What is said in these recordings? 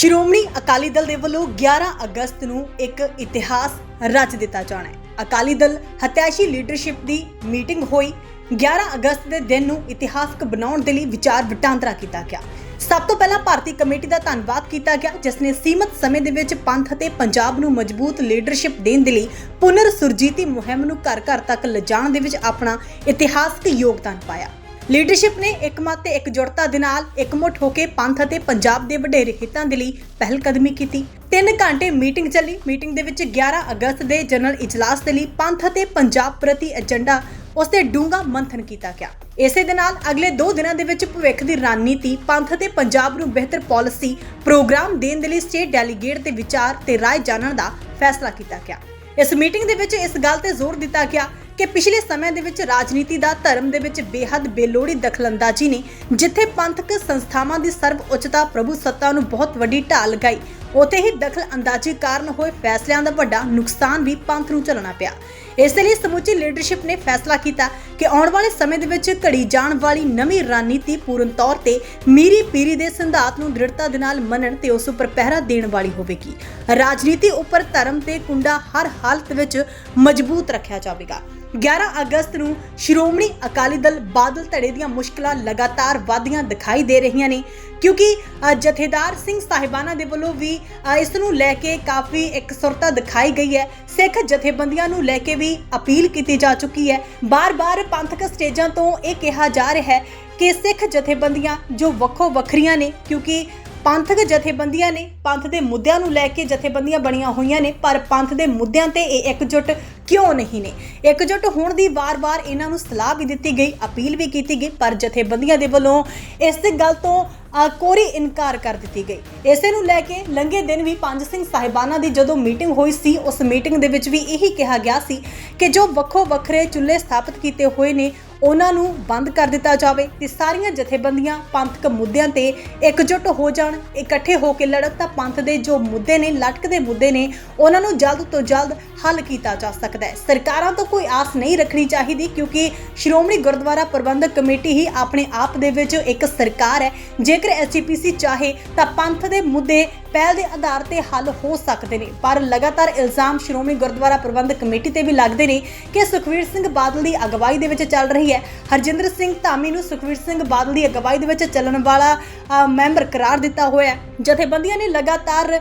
ਸ਼੍ਰੋਮਣੀ ਅਕਾਲੀ ਦਲ ਦੇ ਵੱਲੋਂ 11 ਅਗਸਤ ਨੂੰ ਇੱਕ ਇਤਿਹਾਸ ਰਚ ਦਿੱਤਾ ਜਾਣਾ ਹੈ। ਅਕਾਲੀ ਦਲ ਹਤਿਆਸ਼ੀ ਲੀਡਰਸ਼ਿਪ ਦੀ ਮੀਟਿੰਗ ਹੋਈ। 11 ਅਗਸਤ ਦੇ ਦਿਨ ਨੂੰ ਇਤਿਹਾਸਕ ਬਣਾਉਣ ਦੇ ਲਈ ਵਿਚਾਰ ਵਟਾਂਦਰਾ ਕੀਤਾ ਗਿਆ। ਸਭ ਤੋਂ ਪਹਿਲਾਂ ਭਾਰਤੀ ਕਮੇਟੀ ਦਾ ਧੰਨਵਾਦ ਕੀਤਾ ਗਿਆ, ਜਿਸ ਨੇ ਸੀਮਤ ਸਮੇਂ ਦੇ ਵਿੱਚ ਪੰਥ ਅਤੇ ਪੰਜਾਬ ਨੂੰ ਮਜ਼ਬੂਤ ਲੀਡਰਸ਼ਿਪ ਦੇਣ ਦੇ ਲਈ ਪੁਨਰ ਸੁਰਜੀਤੀ ਮੁਹਿੰਮ ਨੂੰ ਘਰ ਘਰ ਤੱਕ ਲਿਜਾਣ ਦੇ ਵਿੱਚ ਆਪਣਾ ਇਤਿਹਾਸਕ ਯੋਗਦਾਨ ਪਾਇਆ। ਲੀਡਰਸ਼ਿਪ ਨੇ ਇੱਕਮਤ ਤੇ ਇਕਜੁੱਟਤਾ ਦੇ ਨਾਲ ਇਕਮੁੱਠ ਹੋ ਕੇ ਪੰਥ ਅਤੇ ਪੰਜਾਬ ਦੇ ਵਡੇਰੇ ਹਿੱਤਾਂ ਦੇ ਲਈ ਪਹਿਲ ਕਦਮੀ ਕੀਤੀ। 3 ਘੰਟੇ ਮੀਟਿੰਗ ਚੱਲੀ। ਮੀਟਿੰਗ ਦੇ ਵਿੱਚ 11 ਅਗਸਤ ਦੇ ਜਨਰਲ ਇਜਲਾਸ ਦੇ ਲਈ ਪੰਥ ਅਤੇ ਪੰਜਾਬ ਪ੍ਰਤੀ ਏਜੰਡਾ ਉਸ ਤੇ ਡੂੰਘਾ ਮੰਥਨ ਕੀਤਾ ਗਿਆ। ਇਸੇ ਦੇ ਨਾਲ ਅਗਲੇ 2 ਦਿਨਾਂ ਦੇ ਵਿੱਚ ਭਵਿੱਖ ਦੀ ਰਣਨੀਤੀ, ਪੰਥ ਅਤੇ ਪੰਜਾਬ ਨੂੰ ਬਿਹਤਰ ਪਾਲਿਸੀ ਪ੍ਰੋਗਰਾਮ ਦੇਣ ਦੇ ਲਈ ਸਟੇਟ ਡੈਲੀਗੇਟ ਤੇ ਵਿਚਾਰ ਤੇ ਰਾਏ ਜਾਣਨ ਦਾ ਫੈਸਲਾ ਕੀਤਾ ਗਿਆ। ਇਸ ਮੀਟਿੰਗ ਦੇ ਵਿੱਚ ਇਸ ਗੱਲ ਤੇ ਜ਼ੋਰ ਦਿੱਤਾ ਗਿਆ ਕਿ ਪਿਛਲੇ ਸਮੇਂ ਦੇ ਵਿੱਚ ਰਾਜਨੀਤੀ ਦਾ ਧਰਮ ਦੇ ਵਿੱਚ ਬੇਹੱਦ ਬੇਲੋੜੀ ਦਖਲਅੰਦਾਜ਼ੀ ਨੇ, ਜਿੱਥੇ ਪੰਥਕ ਸੰਸਥਾਵਾਂ ਦੀ ਸਰਵ ਉੱਚਤਾ ਪ੍ਰਭੂ ਸੱਤਾ ਨੂੰ ਬਹੁਤ ਵੱਡੀ ਢਾਲ ਲਗਾਈ ਉਥੇ ਹੀ ਦਖਲਅੰਦਾਜ਼ੀ ਕਾਰਨ ਹੋਏ ਫੈਸਲਿਆਂ ਦਾ ਵੱਡਾ ਨੁਕਸਾਨ ਵੀ ਪੰਥ ਨੂੰ ਝੱਲਣਾ ਪਿਆ। ਇਸ ਲਈ ਸਮੁੱਚੀ ਲੀਡਰਸ਼ਿਪ ਨੇ ਫੈਸਲਾ ਕੀਤਾ ਕਿ ਆਉਣ ਵਾਲੇ ਸਮੇਂ ਦੇ ਵਿੱਚ ਘੜੀ ਜਾਣ ਵਾਲੀ ਨਵੀਂ ਰਣਨੀਤੀ ਪੂਰਨ ਤੌਰ ਤੇ ਮੀਰੀ ਪੀਰੀ ਦੇ ਸਿਧਾਂਤ ਨੂੰ ਦ੍ਰਿੜਤਾ ਦੇ ਨਾਲ ਮੰਨਣ ਤੇ ਉਸ ਉੱਪਰ ਪਹਿਰਾ ਦੇਣ ਵਾਲੀ ਹੋਵੇਗੀ। ਰਾਜਨੀਤੀ ਉੱਪਰ ਧਰਮ ਤੇ ਕੁੰਡਾ ਹਰ ਹਾਲਤ ਵਿੱਚ ਮਜ਼ਬੂਤ ਰੱਖਿਆ ਜਾਵੇਗਾ। 11 ਅਗਸਤ ਨੂੰ ਸ਼੍ਰੋਮਣੀ ਅਕਾਲੀ ਦਲ ਬਾਦਲ ਧੜੇ ਦੀਆਂ ਮੁਸ਼ਕਲਾਂ ਲਗਾਤਾਰ ਵਧਦੀਆਂ ਦਿਖਾਈ ਦੇ ਰਹੀਆਂ ਨੇ, ਕਿਉਂਕਿ ਜਥੇਦਾਰ ਸਿੰਘ ਸਾਹਿਬਾਨਾ ਦੇ ਵੱਲੋਂ ਵੀ ਇਸ ਨੂੰ ਲੈ ਕੇ ਕਾਫੀ ਇਕਸੁਰਤਾ ਦਿਖਾਈ ਗਈ ਹੈ। ਸਿੱਖ ਜਥੇਬੰਦੀਆਂ ਨੂੰ ਲੈ ਕੇ ਵੀ ਅਪੀਲ ਕੀਤੀ ਜਾ ਚੁੱਕੀ ਹੈ। ਬਾਰ-ਬਾਰ ਪੰਥਕ ਸਟੇਜਾਂ ਤੋਂ ਇਹ ਕਿਹਾ ਜਾ ਰਿਹਾ ਹੈ ਕਿ ਸਿੱਖ ਜਥੇਬੰਦੀਆਂ ਜੋ ਵੱਖੋ ਵੱਖਰੀਆਂ ਨੇ, ਕਿਉਂਕਿ ਪੰਥਕ ਜਥੇਬੰਦੀਆਂ ਨੇ, ਪੰਥ ਦੇ ਮੁੱਦਿਆਂ ਨੂੰ ਲੈ ਕੇ ਜਥੇਬੰਦੀਆਂ ਬਣੀਆਂ ਹੋਈਆਂ ਨੇ, ਪਰ ਪੰਥ ਦੇ ਮੁੱਦਿਆਂ ਤੇ ਇਹ ਇਕਜੁੱਟ ਕਿਉਂ ਨਹੀਂ ਨੇ? ਇਕਜੁੱਟ ਹੋਣ ਦੀ ਵਾਰ-ਵਾਰ ਇਹਨਾਂ ਨੂੰ ਸਲਾਹ ਵੀ ਦਿੱਤੀ ਗਈ, ਅਪੀਲ ਵੀ ਕੀਤੀ ਗਈ, ਪਰ ਜਥੇਬੰਦੀਆਂ ਦੇ ਵੱਲੋਂ ਇਸ ਦੇ ਗੱਲ ਤੋਂ ਕੋਰੀ ਇਨਕਾਰ ਕਰ ਦਿੱਤੀ ਗਈ। ਇਸੇ ਨੂੰ ਲੈ ਕੇ ਲੰਘੇ ਦਿਨ ਵੀ ਪੰਜ ਸਿੰਘ ਸਾਹਿਬਾਨਾਂ ਦੀ ਜਦੋਂ ਮੀਟਿੰਗ ਹੋਈ ਸੀ, ਉਸ ਮੀਟਿੰਗ ਦੇ ਵਿੱਚ ਵੀ ਇਹੀ ਕਿਹਾ ਗਿਆ ਸੀ ਕਿ ਜੋ ਵੱਖੋ ਵੱਖਰੇ ਚੁੱਲ੍ਹੇ ਸਥਾਪਿਤ ਕੀਤੇ ਹੋਏ ਨੇ ਉਹਨਾਂ ਨੂੰ ਬੰਦ ਕਰ ਦਿੱਤਾ ਜਾਵੇ ਤੇ ਸਾਰੀਆਂ ਜਥੇਬੰਦੀਆਂ ਪੰਥਕ ਮੁੱਦਿਆਂ ਤੇ ਇਕਜੁੱਟ ਹੋ ਜਾਣ, ਇਕੱਠੇ ਹੋ ਕੇ ਲੜਨ ਤਾਂ ਪੰਥ ਦੇ ਜੋ ਮੁੱਦੇ ਨੇ, ਲਟਕਦੇ ਮੁੱਦੇ ਨੇ, ਉਹਨਾਂ ਨੂੰ ਜਲਦ ਤੋਂ ਜਲਦ ਹੱਲ ਕੀਤਾ ਜਾ ਸਕਦਾ ਹੈ। ਸਰਕਾਰਾਂ ਤੋਂ ਕੋਈ ਆਸ ਨਹੀਂ ਰੱਖਣੀ ਚਾਹੀਦੀ ਕਿਉਂਕਿ ਸ਼੍ਰੋਮਣੀ ਗੁਰਦੁਆਰਾ ਪ੍ਰਬੰਧਕ ਕਮੇਟੀ ਹੀ ਆਪਣੇ ਆਪ ਦੇ ਵਿੱਚ ਇੱਕ ਸਰਕਾਰ ਹੈ। ਜੇਕਰ ਐਸਜੀਪੀਸੀ ਚਾਹੇ ਤਾਂ ਪੰਥ ਦੇ ਮੁੱਦੇ ਪਹਿਲ ਦੇ ਆਧਾਰ ਤੇ ਹੱਲ ਹੋ ਸਕਦੇ ਨੇ, ਪਰ ਲਗਾਤਾਰ ਇਲਜ਼ਾਮ ਸ਼੍ਰੋਮਣੀ ਗੁਰਦੁਆਰਾ ਪ੍ਰਬੰਧਕ ਕਮੇਟੀ ਤੇ ਵੀ ਲੱਗਦੇ ਨੇ ਕਿ ਸੁਖਵੀਰ ਸਿੰਘ ਬਾਦਲ ਦੀ ਅਗਵਾਈ ਦੇ ਵਿੱਚ ਚੱਲ ਰਹੀ ਹੈ। ਹਰਜਿੰਦਰ ਸਿੰਘ ਧਾਮੀ ਨੂੰ ਸੁਖਵੀਰ ਸਿੰਘ ਬਾਦਲ ਦੀ ਅਗਵਾਈ ਦੇ ਵਿੱਚ ਚੱਲਣ ਵਾਲਾ ਮੈਂਬਰ ਕਰਾਰ ਦਿੱਤਾ ਹੋਇਆ ਜਥੇਬੰਦੀਆਂ ਨੇ ਲਗਾਤਾਰ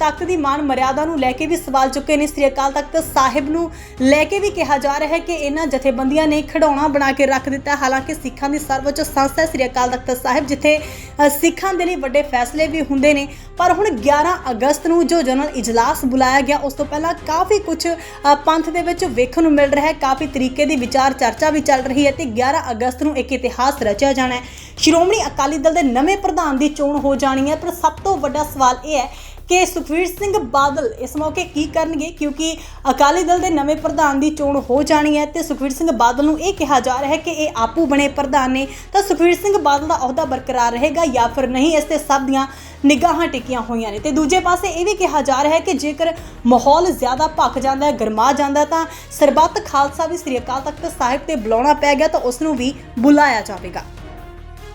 ਤਖਤ ਦੀ ਮਾਨ ਮਰਿਆਦਾ ਨੂੰ ਲੈ ਕੇ ਵੀ ਸਵਾਲ ਚੁੱਕੇ ਨੇ। ਸ੍ਰੀ ਅਕਾਲ ਤਖਤ ਸਾਹਿਬ ਨੂੰ ਲੈ ਕੇ ਵੀ ਕਿਹਾ ਜਾ ਰਿਹਾ ਹੈ ਕਿ ਇਹਨਾਂ ਜਥੇਬੰਦੀਆਂ ਨੇ ਖਿਡੌਣਾ ਬਣਾ ਕੇ ਰੱਖ ਦਿੱਤਾ। ਹਾਲਾਂਕਿ ਸਿੱਖਾਂ ਦੀ ਸਰਵਉੱਚ ਸੰਸਥਾ ਹੈ ਸ੍ਰੀ ਅਕਾਲ ਤਖਤ ਸਾਹਿਬ, ਜਿੱਥੇ ਸਿੱਖਾਂ ਦੇ ਲਈ ਵੱਡੇ ਫੈਸਲੇ ਵੀ ਹੁੰਦੇ ਨੇ। ਪਰ ਹੁਣ 11 ਅਗਸਤ ਨੂੰ ਜੋ ਜਨਰਲ ਇਜਲਾਸ ਬੁਲਾਇਆ ਗਿਆ, ਉਸ ਤੋਂ ਪਹਿਲਾਂ ਕਾਫੀ ਕੁਝ ਪੰਥ ਦੇ ਵਿੱਚ ਵੇਖਣ ਨੂੰ ਮਿਲ ਰਿਹਾ ਹੈ। ਕਾਫੀ ਤਰੀਕੇ ਦੀ ਵਿਚਾਰ ਚਰਚਾ ਵੀ ਚੱਲ ਰਹੀ ਹੈ ਤੇ 11 ਅਗਸਤ ਨੂੰ ਇੱਕ ਇਤਿਹਾਸ ਰਚਿਆ ਜਾਣਾ ਹੈ। ਸ਼੍ਰੋਮਣੀ ਅਕਾਲੀ ਦਲ ਦੇ ਨਵੇਂ ਪ੍ਰਧਾਨ ਦੀ ਚੋਣ ਹੋ ਜਾਣੀ ਹੈ, ਪਰ ਸਭ ਤੋਂ ਵੱਡਾ ਸਵਾਲ ਇਹ ਹੈ ਕਿ ਸੁਖਵੀਰ ਸਿੰਘ ਬਾਦਲ ਇਸ ਮੌਕੇ ਕੀ ਕਰਨਗੇ? ਕਿਉਂਕਿ ਅਕਾਲੀ ਦਲ ਦੇ ਨਵੇਂ ਪ੍ਰਧਾਨ ਦੀ ਚੋਣ ਹੋ ਜਾਣੀ ਹੈ ਤੇ ਸੁਖਵੀਰ ਸਿੰਘ ਬਾਦਲ ਨੂੰ ਇਹ ਕਿਹਾ ਜਾ ਰਿਹਾ ਹੈ ਕਿ ਇਹ ਆਪੂ ਬਣੇ ਪ੍ਰਧਾਨ ਨੇ। ਤਾਂ ਸੁਖਵੀਰ ਸਿੰਘ ਬਾਦਲ ਦਾ ਅਹੁਦਾ ਬਰਕਰਾਰ ਰਹੇਗਾ ਜਾਂ ਫਿਰ ਨਹੀਂ, ਇਸ ਤੇ ਸਭ ਦੀਆਂ ਨਿਗਾਹਾਂ ਟਿਕੀਆਂ ਹੋਈਆਂ ਨੇ। ਤੇ ਦੂਜੇ ਪਾਸੇ ਇਹ ਵੀ ਕਿਹਾ ਜਾ ਰਿਹਾ ਹੈ ਕਿ ਜੇਕਰ ਮਾਹੌਲ ਜ਼ਿਆਦਾ ਭੱਖ ਜਾਂਦਾ ਹੈ, ਗਰਮਾ ਜਾਂਦਾ ਹੈ ਤਾਂ ਸਰਬੱਤ ਖਾਲਸਾ ਵੀ ਸ੍ਰੀ ਅਕਾਲ ਤਖਤ ਸਾਹਿਬ ਤੇ ਬੁਲਾਉਣਾ ਪੈ ਗਿਆ ਤਾਂ ਉਸ ਨੂੰ ਵੀ ਬੁਲਾਇਆ ਜਾਵੇਗਾ।